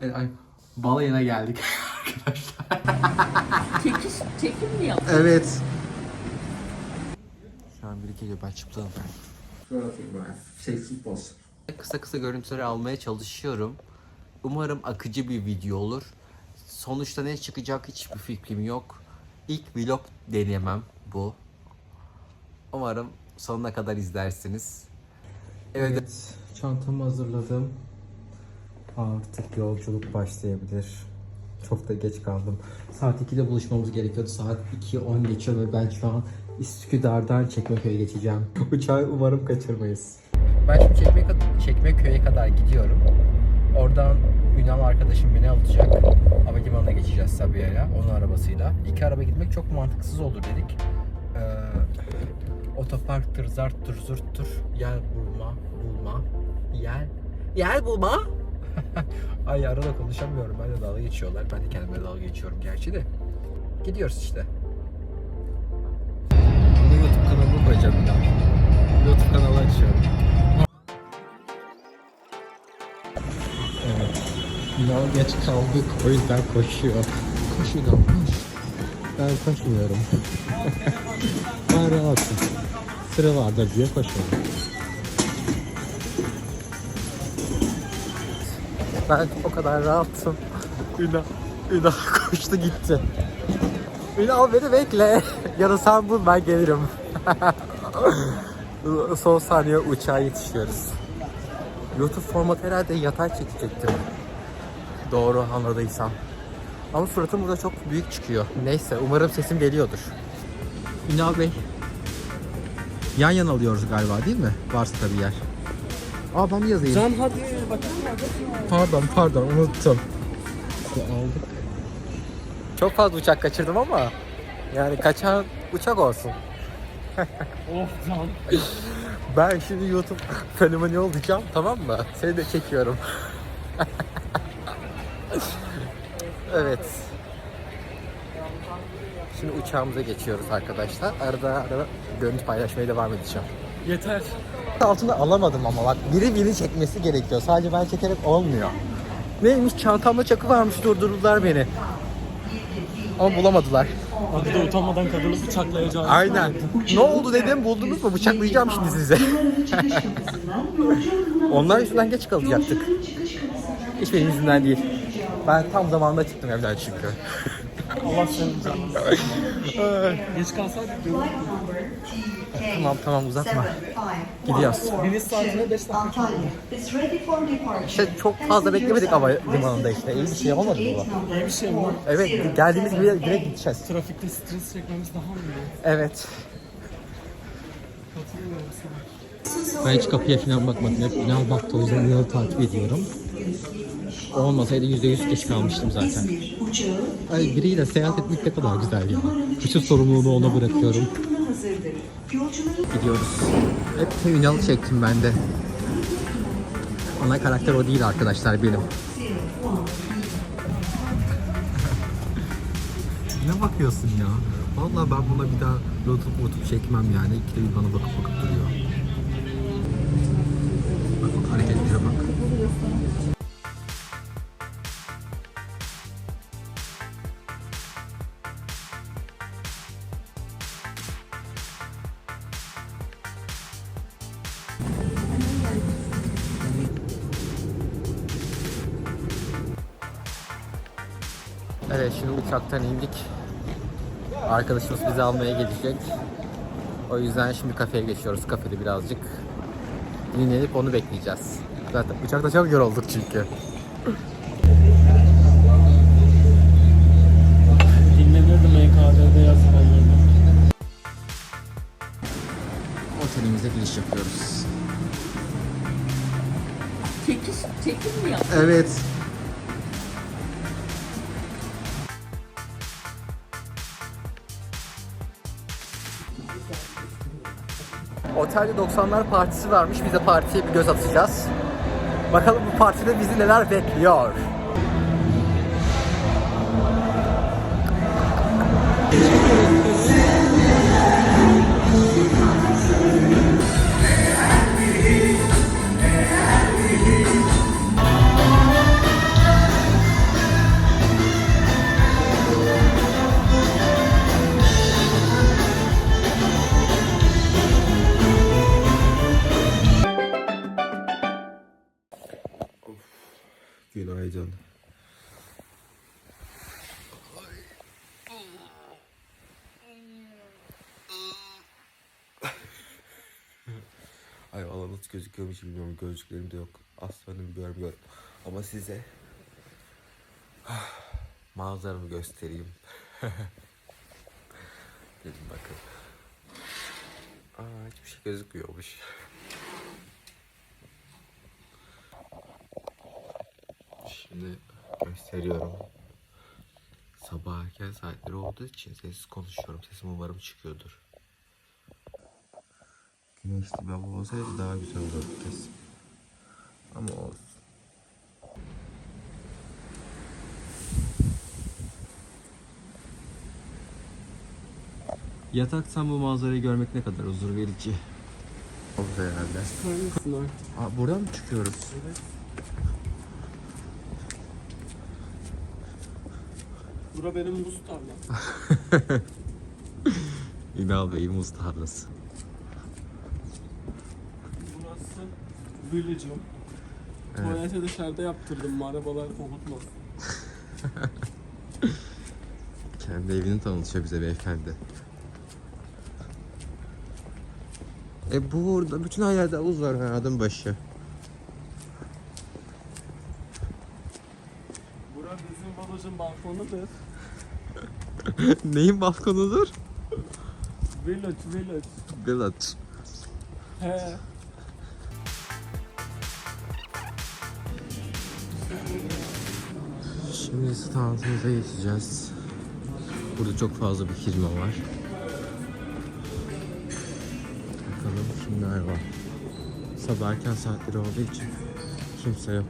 Evet, ay, balayına geldik arkadaşlar. Çekiş, çekim mi yaptın? Evet. Şu an biri geliyor ben çıplağım. Şey boss. Kısa kısa görüntüleri almaya çalışıyorum. Umarım akıcı bir video olur. Sonuçta ne çıkacak hiçbir fikrim yok. İlk vlog denemem bu. Umarım sonuna kadar izlersiniz. Evet, çantamı hazırladım. Artık yolculuk başlayabilir. Çok da geç kaldım. Saat 2'de buluşmamız gerekiyordu. Saat 2.10 geçiyor ve ben şu an Üsküdar'dan Çekmeköy'e geçeceğim. Uçağı umarım kaçırmayız. Ben şimdi Çekmek Çekmeköy'e kadar gidiyorum. Oradan Ünal arkadaşım beni alacak. Havalimanına geçeceğiz Sabiha'ya onun arabasıyla. İki araba gitmek çok mantıksız olur dedik. Ee, otoparktır, zarttır, zurttur. Yer bulma, bulma. Yer, yer bulma. Ay arada konuşamıyorum. Ben de dalga geçiyorlar. Ben de kendime dalga geçiyorum gerçi de. Gidiyoruz işte. Bunu YouTube kanalıma koyacağım bir. YouTube kanalı açıyorum. Evet. Ünal geç kaldık. O yüzden koşuyor. Koş. Ben koşmuyorum. ben rahatım. Sıra vardır diye koşuyorum. Ben o kadar rahatım. Ünal, Ünal koştu gitti. Ünal beni bekle. ya da sen bul ben gelirim. Son saniye uçağa yetişiyoruz. YouTube formatı herhalde yatay çekecektim. Doğru anladıysam. Ama suratım burada çok büyük çıkıyor. Neyse umarım sesim geliyordur. Ünal Bey. Yan yana alıyoruz galiba değil mi? Varsa tabii yer. Aa ben yazayım. Can hadi. Pardon pardon unuttum. aldık. Çok fazla uçak kaçırdım ama yani kaçan uçak olsun. Oh Can. Ben şimdi YouTube fenomeni olacağım tamam mı? Seni de çekiyorum. evet. Şimdi uçağımıza geçiyoruz arkadaşlar. Arada arada görüntü paylaşmaya devam edeceğim. Yeter. Altında alamadım ama bak biri biri çekmesi gerekiyor. Sadece ben çekerek olmuyor. Neymiş çantamda çakı varmış durdurdular beni. Ama bulamadılar. Adı da utanmadan kadını bıçaklayacağım. Aynen. ne oldu dedim buldunuz mu? Bıçaklayacağım şimdi sizi. Onlar yüzünden geç kalacaktık. Hiç benim yüzümden değil. Ben tam zamanında çıktım evden çünkü. Allah senin canını. Geç kalsaydık. Tamam tamam uzatma. Gidiyoruz. Biniş saatine 5 dakika. Antalya is ready for departure. İşte çok fazla beklemedik hava limanında işte. İyi bir şey olmadı bu. İyi bir şey mi? Evet geldiğimiz gibi direkt gideceğiz. Trafikte stres çekmemiz daha mı iyi? Evet. Katılıyorum sana. Ben hiç kapıya falan bakmadım. Hep Ünal baktı o yüzden Ünal'ı takip ediyorum. O olmasaydı %100 geç kalmıştım zaten. Ay biriyle seyahat etmek ne kadar güzel ya. Bütün sorumluluğunu ona bırakıyorum. Gidiyoruz. Hep Ünal'ı çektim ben de. Ana karakter o değil arkadaşlar benim. ne bakıyorsun ya? Vallahi ben buna bir daha YouTube YouTube çekmem yani. İkide bir bana bakıp bakıp duruyor. Uçaktan indik. Arkadaşımız bizi almaya gelecek. O yüzden şimdi kafeye geçiyoruz. Kafede birazcık dinlenip onu bekleyeceğiz. Zaten uçakta çok yorulduk çünkü. Dinlenirdim EKD'de yazılan yerine. Otelimize giriş yapıyoruz. Çekiş, çekim mi yaptın? Evet. Otelde 90'lar partisi varmış. Biz de partiye bir göz atacağız. Bakalım bu partide bizi neler bekliyor. Günaydın. Ay valla nasıl gözüküyorum hiç bilmiyorum. Gözlüklerim de yok. Aslanım görmüyorum. Ama size manzaramı göstereyim. Gelin bakın. Aa hiçbir şey gözükmüyormuş. Şimdi gösteriyorum. Sabah erken saatleri olduğu için sessiz konuşuyorum. Sesim umarım çıkıyordur. Güneşli bir hava olsaydı daha güzel olurdu kesin. Ama olsun. Yataktan bu manzarayı görmek ne kadar huzur verici. Oldu herhalde. Çıkar mısın Aa, buradan mı çıkıyoruz? Bura benim buz tarlam. İnal Bey muz tarlası. Burası village'ım. Tuvaleti dışarıda yaptırdım arabalar kokutmasın. Kendi evini tanıtıyor bize beyefendi. E burada bütün her yerde havuz var ha adım başı. Bura bizim balojun balkonudur. Neyin balkonudur? Village, village. Village. He. Şimdi standımıza geçeceğiz. Burada çok fazla bir firma var. Bakalım kimler var. Sabah erken saatleri olduğu için kimse yok.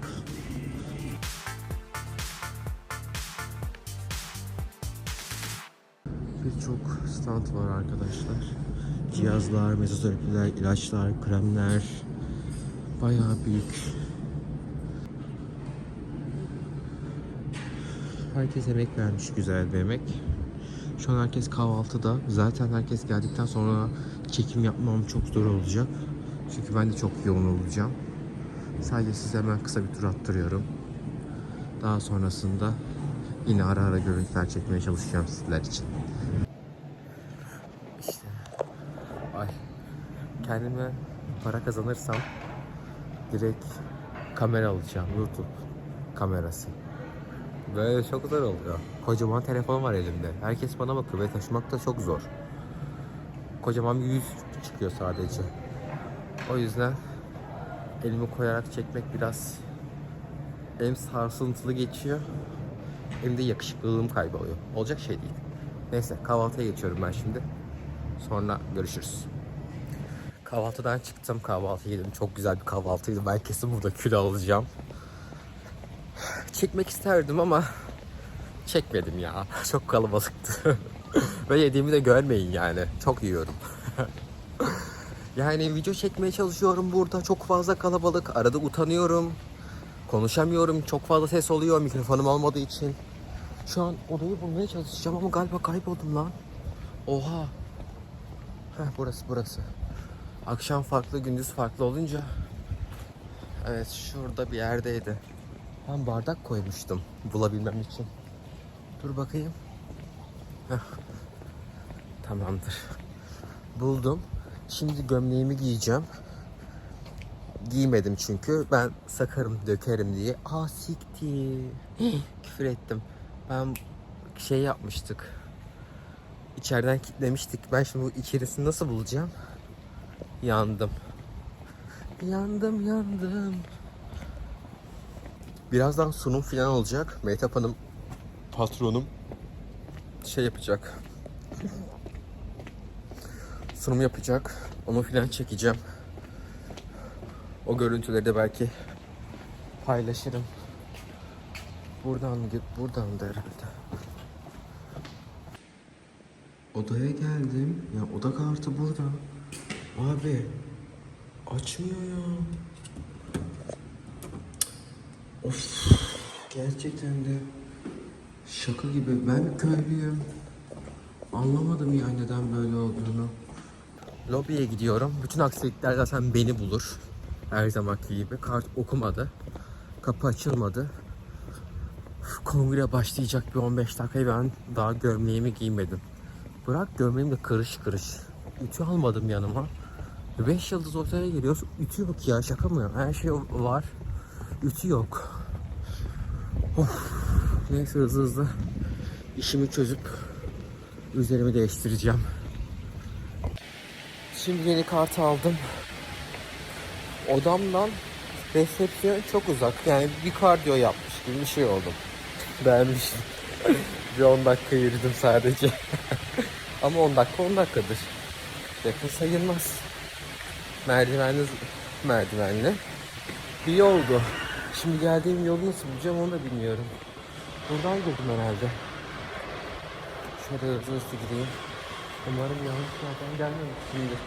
Stand var arkadaşlar. Cihazlar, mezoterapiler, ilaçlar, kremler. Bayağı büyük. Herkes emek vermiş güzel bir emek. Şu an herkes kahvaltıda. Zaten herkes geldikten sonra çekim yapmam çok zor olacak. Çünkü ben de çok yoğun olacağım. Sadece size hemen kısa bir tur attırıyorum. Daha sonrasında yine ara ara görüntüler çekmeye çalışacağım sizler için. İşte. Ay. Kendime para kazanırsam direkt kamera alacağım. YouTube kamerası. Böyle çok zor oluyor. Kocaman telefon var elimde. Herkes bana bakıyor ve taşımak da çok zor. Kocaman bir yüz çıkıyor sadece. O yüzden elimi koyarak çekmek biraz hem sarsıntılı geçiyor hem de yakışıklılığım kayboluyor. Olacak şey değil. Neyse kahvaltıya geçiyorum ben şimdi. Sonra görüşürüz. Kahvaltıdan çıktım. Kahvaltı yedim. Çok güzel bir kahvaltıydı. Ben kesin burada kilo alacağım çekmek isterdim ama çekmedim ya. Çok kalabalıktı. Ve yediğimi de görmeyin yani. Çok yiyorum. yani video çekmeye çalışıyorum burada. Çok fazla kalabalık. Arada utanıyorum. Konuşamıyorum. Çok fazla ses oluyor mikrofonum olmadığı için. Şu an odayı bulmaya çalışacağım ama galiba kayboldum lan. Oha. Heh, burası burası. Akşam farklı, gündüz farklı olunca. Evet, şurada bir yerdeydi. Ben bardak koymuştum bulabilmem için. Dur bakayım. Heh. Tamamdır. Buldum. Şimdi gömleğimi giyeceğim. Giymedim çünkü ben sakarım dökerim diye. Aa siktir. Küfür ettim. Ben şey yapmıştık. İçeriden kilitlemiştik. Ben şimdi bu içerisini nasıl bulacağım? Yandım. Yandım yandım. Birazdan sunum falan olacak. Mehtap Hanım patronum şey yapacak. sunum yapacak. Onu falan çekeceğim. O görüntüleri de belki paylaşırım. Buradan git, buradan da herhalde. Odaya geldim. Ya oda kartı burada. Abi açmıyor ya. Of gerçekten de şaka gibi. Ben köylüyüm. Anlamadım ya neden böyle olduğunu. Lobiye gidiyorum. Bütün aksilikler zaten beni bulur. Her zamanki gibi. Kart okumadı. Kapı açılmadı. Kongre başlayacak bir 15 dakikayı ben daha gömleğimi giymedim. Bırak gömleğim de kırış kırış. Ütü almadım yanıma. 5 yıldız otele geliyoruz. Ütü yok ya şaka mı? Her şey var. Ütü yok. Of. Neyse hızlı hızlı işimi çözüp üzerimi değiştireceğim. Şimdi yeni kart aldım. Odamdan resepsiyon çok uzak. Yani bir kardiyo yapmış gibi bir şey oldum. Beğenmiştim. bir 10 dakika yürüdüm sadece. Ama 10 dakika 10 dakikadır. Yakın sayılmaz. Merdivenli merdivenli bir yoldu. Şimdi geldiğim yolu nasıl bulacağım onu da bilmiyorum. Buradan girdim herhalde. Şöyle hızlı gideyim. Umarım yanlış yerden gelmemişimdir.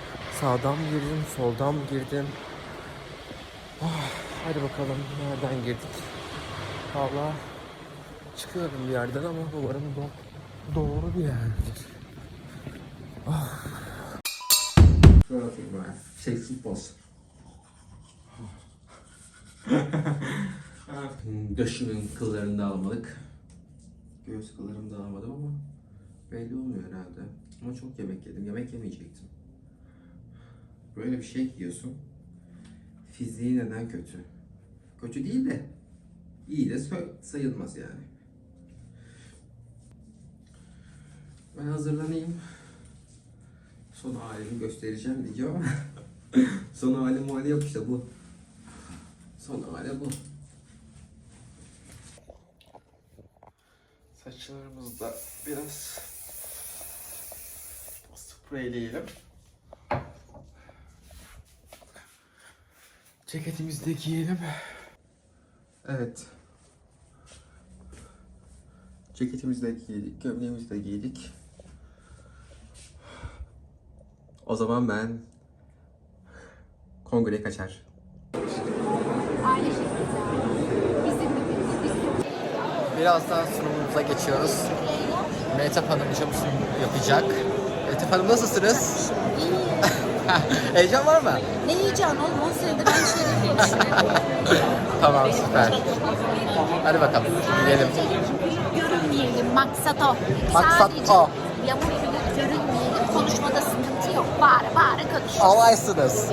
Sağdan mı girdim, soldan mı girdim? Ah, hadi bakalım nereden girdik? Valla çıkıyorum bir yerden ama umarım do- doğru bir yerdir. Atayım ben. Seksi poz. Döşümün kıllarını da almadık. Göğüs kıllarımı da almadım ama belli olmuyor herhalde. Ama çok yemek yedim. Yemek yemeyecektim. Böyle bir şey yiyorsun. Fiziği neden kötü? Kötü değil de iyi de sayılmaz yani. Ben hazırlanayım. Son halimi göstereceğim diyeceğim ama son halim hali yok işte bu. Son hali bu. Saçlarımızı da biraz spreyleyelim. Ceketimizi de giyelim. Evet. Ceketimizi de giydik, gömleğimizi de giydik. O zaman ben kongreye kaçar. Birazdan sunumumuza geçiyoruz. Mehtap Hanımcığım sunum yapacak. Mehtap Hanım nasılsınız? Heyecan var mı? Ne yiyeceğim oğlum? 10 senedir ben şeyleri. Tamam süper. Hadi bakalım gidelim. Görünmeyelim. Maksat o. Maksat Sadece o. Yamuk yumuk görünmeyelim. Konuşmada sıkıntı yok. Bağıra bağıra konuşuruz. Alaysınız.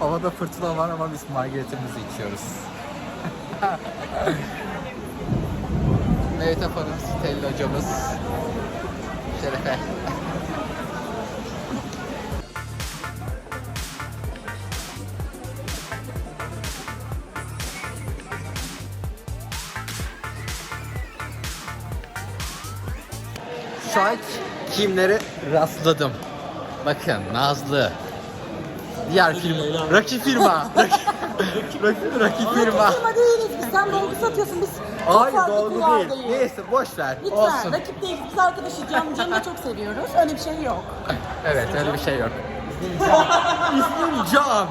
Havada fırtına var ama biz margaritimizi içiyoruz. Mehtap Hanım, Stella hocamız. Şerefe. Şu an kimlere rastladım. Bakın Nazlı. Diğer firma. Rakip firma. Rakip, rakip, rakip firma. Firma değiliz biz. Sen dolgu satıyorsun. Biz Hayır çok farklı doğru değil. Neyse boş ver. Lütfen. Olsun. Rakip değiliz. Biz arkadaşız. Can, Can'ı da çok seviyoruz. Öyle bir şey yok. Evet öyle bir şey yok. İsmim Can.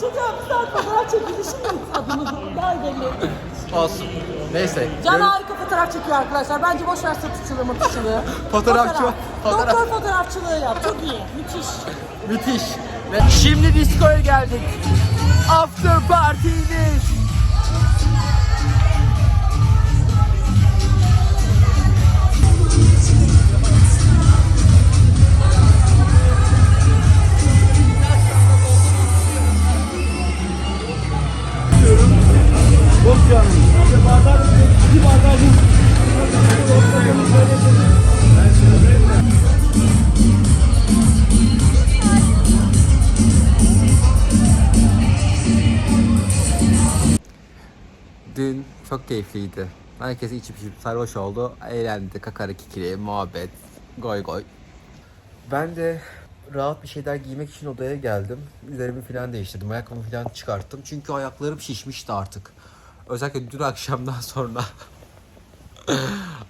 Çocuğa bir saat fotoğraf çekilişi adımızı gel belli. Olsun. Neyse. Can Gör- harika fotoğraf çekiyor arkadaşlar. Bence boş ver satıcılığı mıtıcılığı. Fotoğrafçı- fotoğraf- Doktor fotoğrafçılığı yap. Çok iyi. Müthiş. Müthiş. Şimdi diskoya geldik. After party'miz. Keyifliydi. Herkes içip içip sarhoş oldu. Eğlendi, kakara kikiri, muhabbet, goy goy. Ben de rahat bir şeyler giymek için odaya geldim. Üzerimi falan değiştirdim. Ayakkabımı falan çıkarttım. Çünkü ayaklarım şişmişti artık. Özellikle dün akşamdan sonra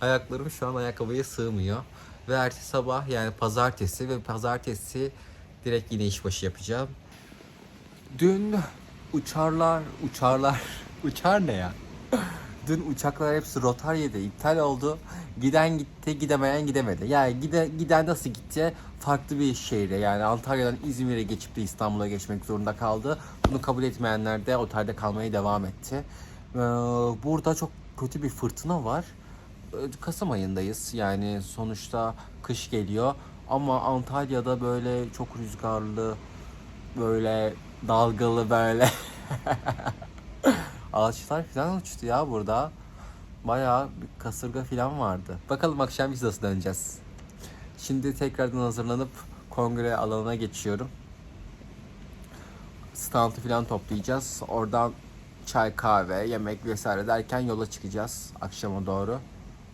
ayaklarım şu an ayakkabıya sığmıyor. Ve ertesi sabah yani pazartesi ve pazartesi direkt yine işbaşı yapacağım. Dün uçarlar, uçarlar. Uçar ne ya? Dün uçaklar hepsi Rotarya'da iptal oldu. Giden gitti, gidemeyen gidemedi. Yani gide, giden nasıl gitti? Farklı bir şehre yani Antalya'dan İzmir'e geçip de İstanbul'a geçmek zorunda kaldı. Bunu kabul etmeyenler de otelde kalmaya devam etti. Ee, burada çok kötü bir fırtına var. Ee, Kasım ayındayız yani sonuçta kış geliyor. Ama Antalya'da böyle çok rüzgarlı, böyle dalgalı böyle ağaçlar falan uçtu ya burada. Bayağı bir kasırga falan vardı. Bakalım akşam biz nasıl döneceğiz. Şimdi tekrardan hazırlanıp kongre alanına geçiyorum. Standı falan toplayacağız. Oradan çay, kahve, yemek vesaire derken yola çıkacağız akşama doğru.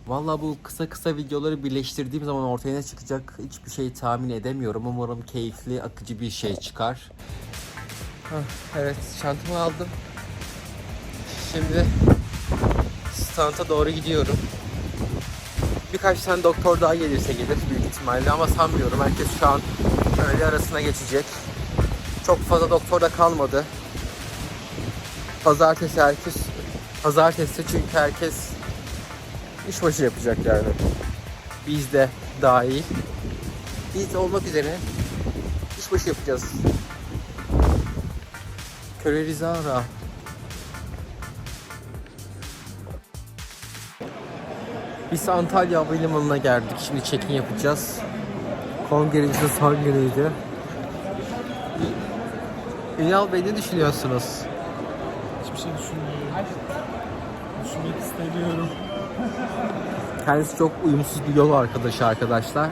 Valla bu kısa kısa videoları birleştirdiğim zaman ortaya ne çıkacak hiçbir şey tahmin edemiyorum. Umarım keyifli, akıcı bir şey çıkar. Hah, evet, çantamı aldım. Şimdi standa doğru gidiyorum. Birkaç tane doktor daha gelirse gelir büyük ihtimalle ama sanmıyorum. Herkes şu an öğle arasına geçecek. Çok fazla doktor da kalmadı. Pazartesi herkes Pazartesi çünkü herkes işbaşı yapacak yani. Biz de dahil. Biz olmak üzere işbaşı yapacağız. Köre Rizara. Biz Antalya Havalimanı'na geldik. Şimdi check-in yapacağız. Kongremizin son günüydü. Ünal Bey ne düşünüyorsunuz? Hiçbir şey düşünmüyorum. Düşünmek istemiyorum. Kendisi çok uyumsuz bir yol arkadaşı arkadaşlar.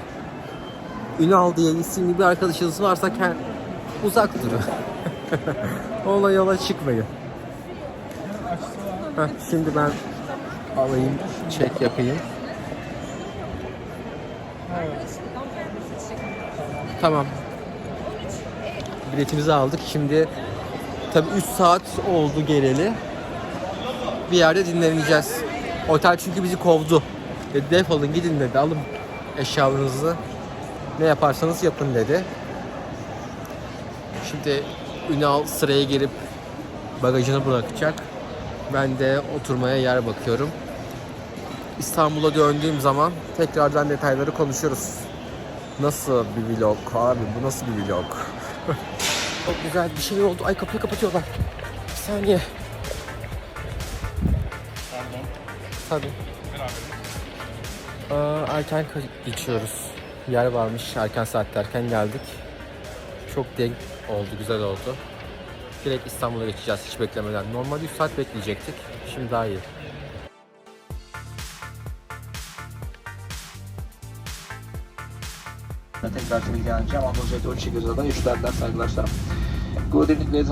Ünal diye isimli bir arkadaşınız varsa kend... uzak durun. Onunla yola çıkmayın. Heh, şimdi ben alayım, check yapayım. Tamam. Biletimizi aldık. Şimdi tabii 3 saat oldu geleli. Bir yerde dinleneceğiz. Otel çünkü bizi kovdu. Dedi, defolun gidin dedi. Alın eşyalarınızı. Ne yaparsanız yapın dedi. Şimdi Ünal sıraya girip bagajını bırakacak. Ben de oturmaya yer bakıyorum. İstanbul'a döndüğüm zaman tekrardan detayları konuşuruz. Nasıl bir vlog abi? Bu nasıl bir vlog? Çok güzel bir şey oldu. Ay kapıyı kapatıyorlar. Bir saniye. Tabii. Aa, erken geçiyoruz. Yer varmış. Erken saatte erken geldik. Çok denk oldu, güzel oldu. Direkt İstanbul'a geçeceğiz hiç beklemeden. Normalde 3 saat bekleyecektik. Şimdi daha iyi. Tekrar tabii geleceğim. Ama özellikle o çekiyoruz da. Üçlerden saygılar. Good evening ladies